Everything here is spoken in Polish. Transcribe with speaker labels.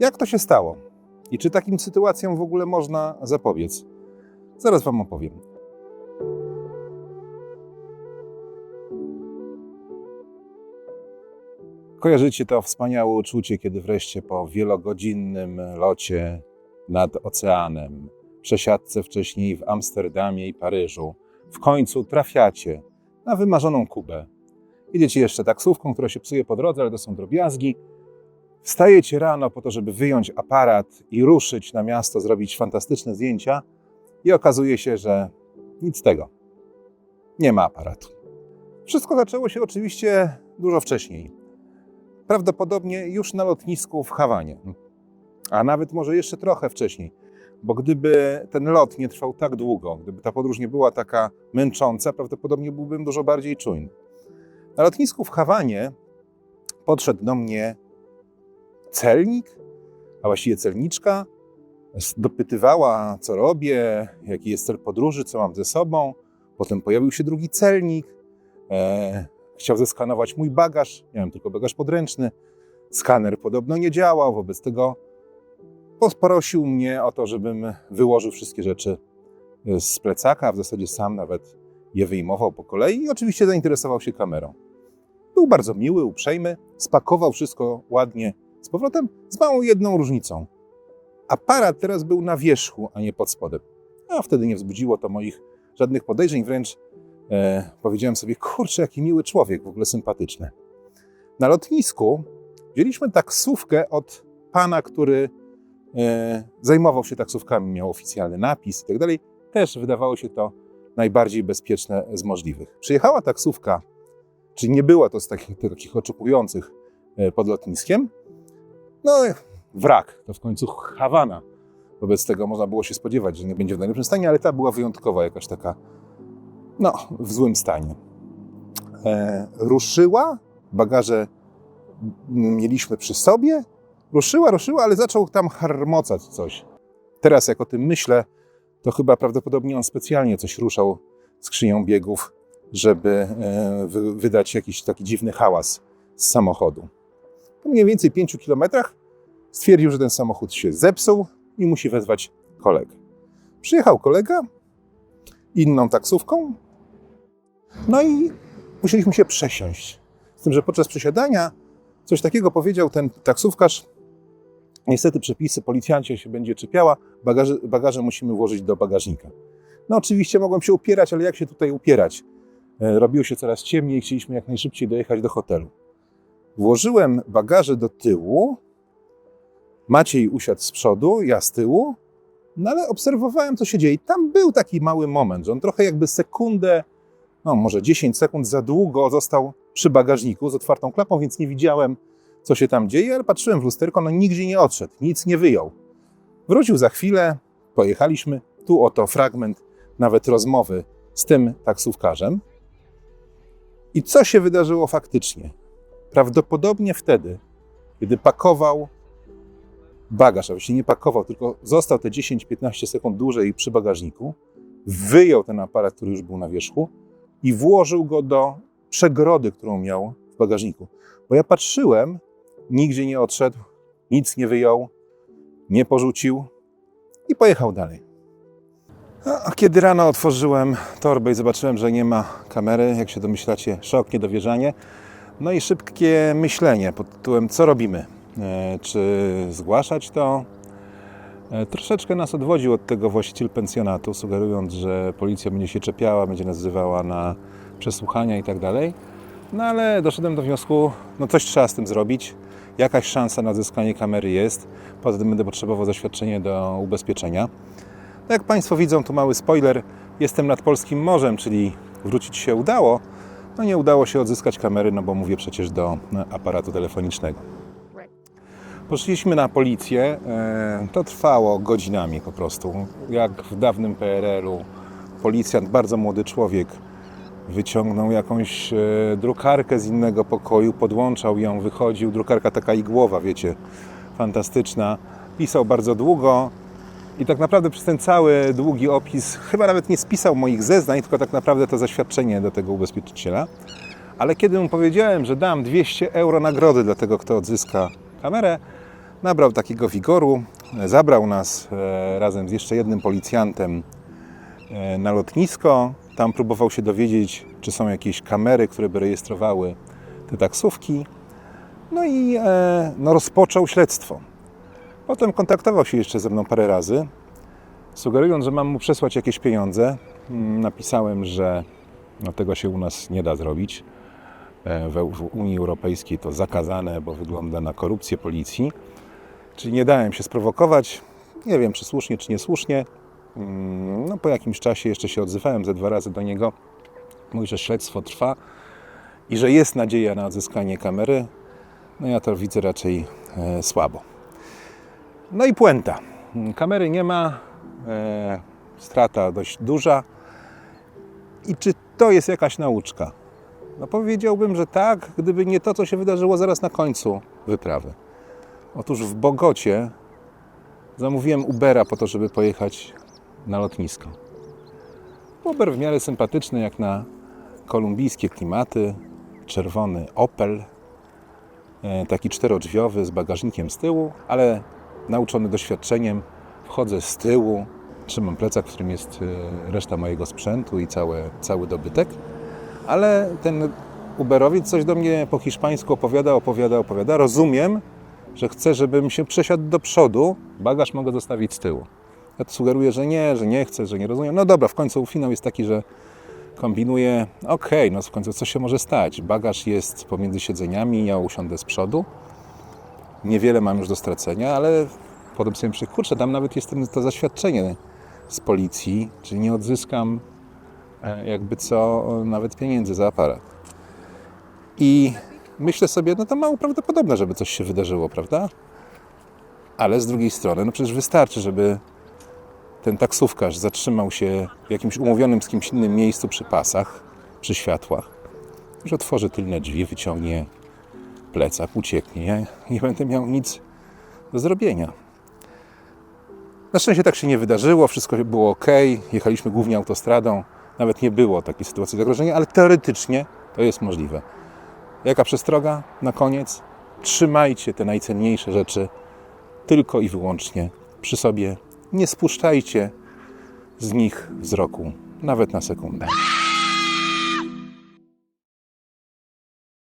Speaker 1: Jak to się stało? I czy takim sytuacjom w ogóle można zapobiec? Zaraz Wam opowiem. Kojarzycie to wspaniałe uczucie, kiedy wreszcie po wielogodzinnym locie nad oceanem, przesiadce wcześniej w Amsterdamie i Paryżu, w końcu trafiacie na wymarzoną Kubę. Jedziecie jeszcze taksówką, która się psuje po drodze, ale to są drobiazgi. Wstajecie rano po to, żeby wyjąć aparat i ruszyć na miasto, zrobić fantastyczne zdjęcia i okazuje się, że nic z tego. Nie ma aparatu. Wszystko zaczęło się oczywiście dużo wcześniej. Prawdopodobnie już na lotnisku w Hawanie, a nawet może jeszcze trochę wcześniej, bo gdyby ten lot nie trwał tak długo, gdyby ta podróż nie była taka męcząca, prawdopodobnie byłbym dużo bardziej czujny. Na lotnisku w Hawanie podszedł do mnie celnik, a właściwie celniczka, dopytywała, co robię, jaki jest cel podróży, co mam ze sobą. Potem pojawił się drugi celnik, e, chciał zeskanować mój bagaż, miałem tylko bagaż podręczny. Skaner podobno nie działał, wobec tego poprosił mnie o to, żebym wyłożył wszystkie rzeczy z plecaka, w zasadzie sam nawet je wyjmował po kolei i oczywiście zainteresował się kamerą. Był bardzo miły, uprzejmy, spakował wszystko ładnie z powrotem, z małą jedną różnicą. Aparat teraz był na wierzchu, a nie pod spodem. A wtedy nie wzbudziło to moich żadnych podejrzeń, wręcz e, powiedziałem sobie, kurczę, jaki miły człowiek, w ogóle sympatyczny. Na lotnisku wzięliśmy taksówkę od pana, który e, zajmował się taksówkami, miał oficjalny napis i tak dalej. Też wydawało się to najbardziej bezpieczne z możliwych. Przyjechała taksówka, czy nie była to z takich, takich oczekujących e, pod lotniskiem. No, wrak, to w końcu Hawana. Wobec tego można było się spodziewać, że nie będzie w najlepszym stanie, ale ta była wyjątkowa, jakaś taka, no, w złym stanie. E, ruszyła, bagaże mieliśmy przy sobie, ruszyła, ruszyła, ale zaczął tam harmocać coś. Teraz, jak o tym myślę, to chyba prawdopodobnie on specjalnie coś ruszał skrzynią biegów, żeby e, wy, wydać jakiś taki dziwny hałas z samochodu. Po mniej więcej 5 kilometrach stwierdził, że ten samochód się zepsuł i musi wezwać kolegę. Przyjechał kolega inną taksówką, no i musieliśmy się przesiąść. Z tym, że podczas przesiadania coś takiego powiedział ten taksówkarz. Niestety przepisy, policjancie się będzie czepiała, bagaże, bagaże musimy włożyć do bagażnika. No oczywiście mogłem się upierać, ale jak się tutaj upierać? E, Robiło się coraz ciemniej, chcieliśmy jak najszybciej dojechać do hotelu. Włożyłem bagaże do tyłu, Maciej usiadł z przodu, ja z tyłu, no ale obserwowałem, co się dzieje. Tam był taki mały moment, że on trochę jakby sekundę, no może 10 sekund za długo został przy bagażniku z otwartą klapą, więc nie widziałem, co się tam dzieje, ale patrzyłem w lusterko, no nigdzie nie odszedł, nic nie wyjął. Wrócił za chwilę, pojechaliśmy. Tu oto fragment nawet rozmowy z tym taksówkarzem. I co się wydarzyło faktycznie? Prawdopodobnie wtedy, kiedy pakował bagaż, a właściwie nie pakował, tylko został te 10-15 sekund dłużej przy bagażniku, wyjął ten aparat, który już był na wierzchu i włożył go do przegrody, którą miał w bagażniku. Bo ja patrzyłem, nigdzie nie odszedł, nic nie wyjął, nie porzucił i pojechał dalej. A kiedy rano otworzyłem torbę i zobaczyłem, że nie ma kamery, jak się domyślacie, szok, niedowierzanie, no i szybkie myślenie pod tytułem, co robimy? E, Czy zgłaszać to? E, Troszeczkę nas odwodził od tego właściciel pensjonatu, sugerując, że policja będzie się czepiała, będzie nas wzywała na przesłuchania i tak dalej. No ale doszedłem do wniosku, no coś trzeba z tym zrobić. Jakaś szansa na zyskanie kamery jest. Poza tym będę potrzebował zaświadczenie do ubezpieczenia. No jak Państwo widzą, tu mały spoiler. Jestem nad polskim morzem, czyli wrócić się udało. No nie udało się odzyskać kamery, no bo mówię przecież do e, aparatu telefonicznego. Poszliśmy na policję. e, To trwało godzinami po prostu. Jak w dawnym PRL-u. Policjant, bardzo młody człowiek, wyciągnął jakąś e, drukarkę z innego pokoju, podłączał ją, wychodził. Drukarka taka igłowa, wiecie, fantastyczna. Pisał bardzo długo i tak naprawdę przez ten cały długi opis chyba nawet nie spisał moich zeznań, tylko tak naprawdę to zaświadczenie do tego ubezpieczyciela. Ale kiedy mu powiedziałem, że dam 200 euro nagrody dla tego, kto odzyska kamerę, nabrał takiego wigoru, e, zabrał nas e, razem z jeszcze jednym policjantem e, na lotnisko. Tam próbował się dowiedzieć, czy są jakieś kamery, które by rejestrowały te taksówki. No i no, rozpoczął śledztwo. Potem kontaktował się jeszcze ze mną parę razy, sugerując, że mam mu przesłać jakieś pieniądze. Mm, Napisałem, że no, tego się u nas nie da zrobić. E, w Unii Europejskiej to zakazane, bo wygląda na korupcję policji. Czyli nie dałem się sprowokować. Nie wiem, czy słusznie, czy niesłusznie. Mm, No, po jakimś czasie jeszcze się odzywałem ze dwa razy do niego. Mówi, że śledztwo trwa i że jest nadzieja na odzyskanie kamery. No ja to widzę raczej e, słabo. No i puenta. Kamery nie ma, e, strata dość duża. I czy to jest jakaś nauczka? No powiedziałbym, że tak, gdyby nie to, co się wydarzyło zaraz na końcu wyprawy. Otóż w Bogocie zamówiłem Ubera po to, żeby pojechać na lotnisko. Uber w miarę sympatyczny, jak na kolumbijskie klimaty. Czerwony Opel, e, taki czterodrzwiowy z bagażnikiem z tyłu, ale nauczony doświadczeniem, wchodzę z tyłu, trzymam plecak, w którym jest e, reszta mojego sprzętu i całe, cały dobytek, ale ten Uberowiec coś do mnie po hiszpańsku opowiada, opowiada, opowiada. Rozumiem, że chce, żebym się przesiadł do przodu, bagaż mogę zostawić z tyłu. Ja to sugeruję, że nie, że nie chcę, że nie rozumiem. No dobra, w końcu finał jest taki, że kombinuję, okej, no w końcu co się może stać? Bagaż jest pomiędzy siedzeniami, ja usiądę z przodu. Niewiele mam już do stracenia, ale potem sobie myślę, kurczę, tam nawet jest to zaświadczenie z policji, czyli nie odzyskam e, jakby co, nawet pieniędzy za aparat. I myślę sobie, no to mało prawdopodobne, żeby coś się wydarzyło, prawda? Ale z drugiej strony, no przecież wystarczy, żeby ten taksówkarz zatrzymał się w jakimś umówionym z kimś innym miejscu przy pasach, przy światłach, że otworzy tylne drzwi, wyciągnie plecak, ucieknie. Ja nie będę miał nic do zrobienia. Na szczęście tak się nie wydarzyło, wszystko było ok, jechaliśmy głównie autostradą, nawet nie było takiej sytuacji zagrożenia, ale teoretycznie to jest możliwe. Jaka przestroga na koniec? Trzymajcie te najcenniejsze rzeczy tylko i wyłącznie przy sobie. Nie spuszczajcie z nich wzroku, nawet na sekundę.